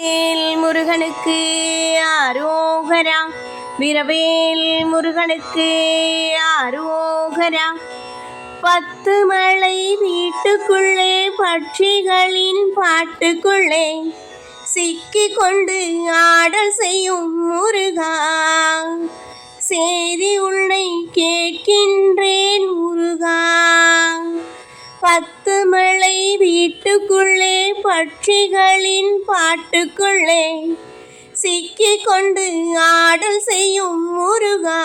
வேல் முருகனுக்கு அரோகரா விரவேல் முருகனுக்கு அரோகரா பத்து மலை வீட்டுக்குள்ளே பட்சிகளின் பாட்டுக்குள்ளே சிக்கி கொண்டு ஆடல் செய்யும் முருகா. செய்தி உன்னை கேட்கின்றேன் முருகா. பத்து மலை வீட்டுக்குள்ளே பட்சிகளின் பாட்டுக்குள்ளே சிக்கி கொண்டு ஆடல் செய்யும் முருகா.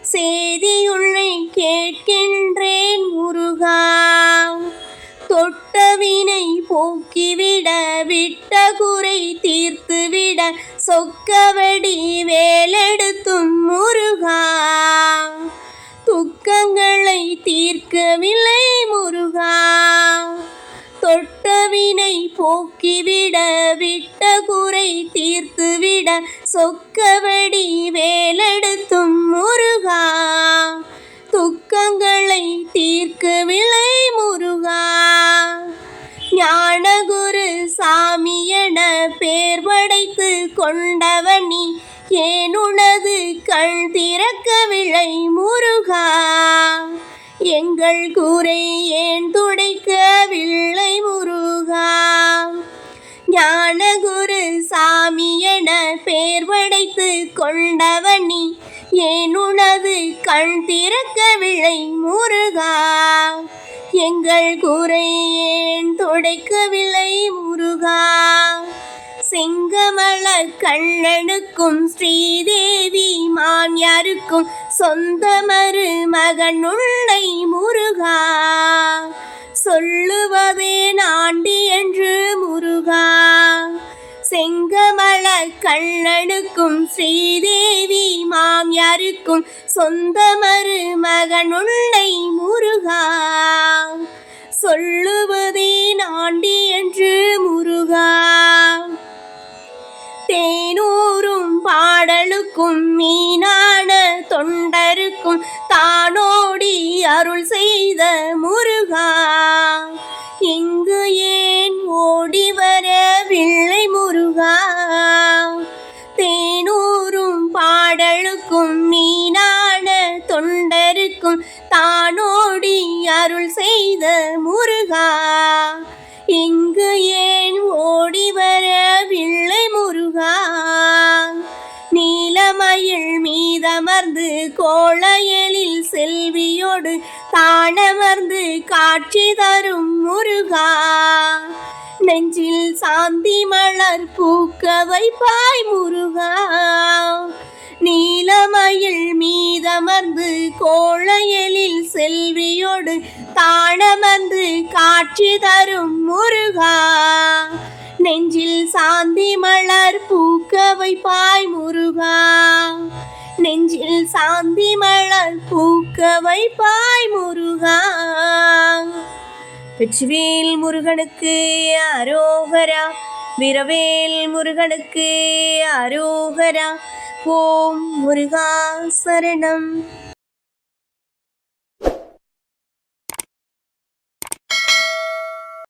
செய்தி உன்னை கேட்கின்றேன் முருகா. தொட்டவினை போக்கிவிட விட்ட குறை தீர்த்துவிட சொக்கவடி போக்கிவிட விட்ட குறை தீர்த்துவிட சொக்கவடி வேலெடுத்தும் முருகா. துக்கங்களை தீர்க்கவில்லை முருகா. ஞானகுரு சாமி என பேர் படைத்து கொண்டவனி ஏன் உனது கண் திறக்கவில்லை முருகா. எங்கள் கூ குரு சாமி என பேர் படைத்து கொண்டவனி. ஏன் உனது கண் திறக்கவில்லை முருகா? எங்கள் குறை ஏன் துடைக்கவில்லை முருகா? செங்கமல கண்ணனுக்கும் ஸ்ரீதேவி மாமியாருக்கும் சொந்தமரு உள்ளை முருகா. சொல்லுவதே நாண்டியன் ஸ்ரீதேவி மாம் யாருக்கும் சொந்த மருமகன் உன்னை முருகா. சொல்லுவதே பாடலுக்கும் மீனான தொண்டருக்கும் தானோடி அருள் செய்த முருகா. இங்கு ஏன் ஓடி வரவில்லை முருகா? நீலமயில் மீதமர்ந்து கோளையலில் செல்வியோடு தானமர்ந்து காட்சி தரும் முருகா. நெஞ்சில் சாந்தி மலர் பூக்க வைப்பாய் முருகா. நீலமயில் மீதமர்ந்து கோழையலில் செல்வியோடு தாழமர்ந்து காட்சி தரும் முருகா. நெஞ்சில் சாந்தி மலர் பூக்க வைப்பாய் முருகா. நெஞ்சில் சாந்தி மலர் பூக்க வைப்பாய் முருகா. வெற்றிவேல் முருகனுக்கு அரோகரா விரவேல் முருகனுக்கு அரோகரா ஓம் முருகா சரணம்.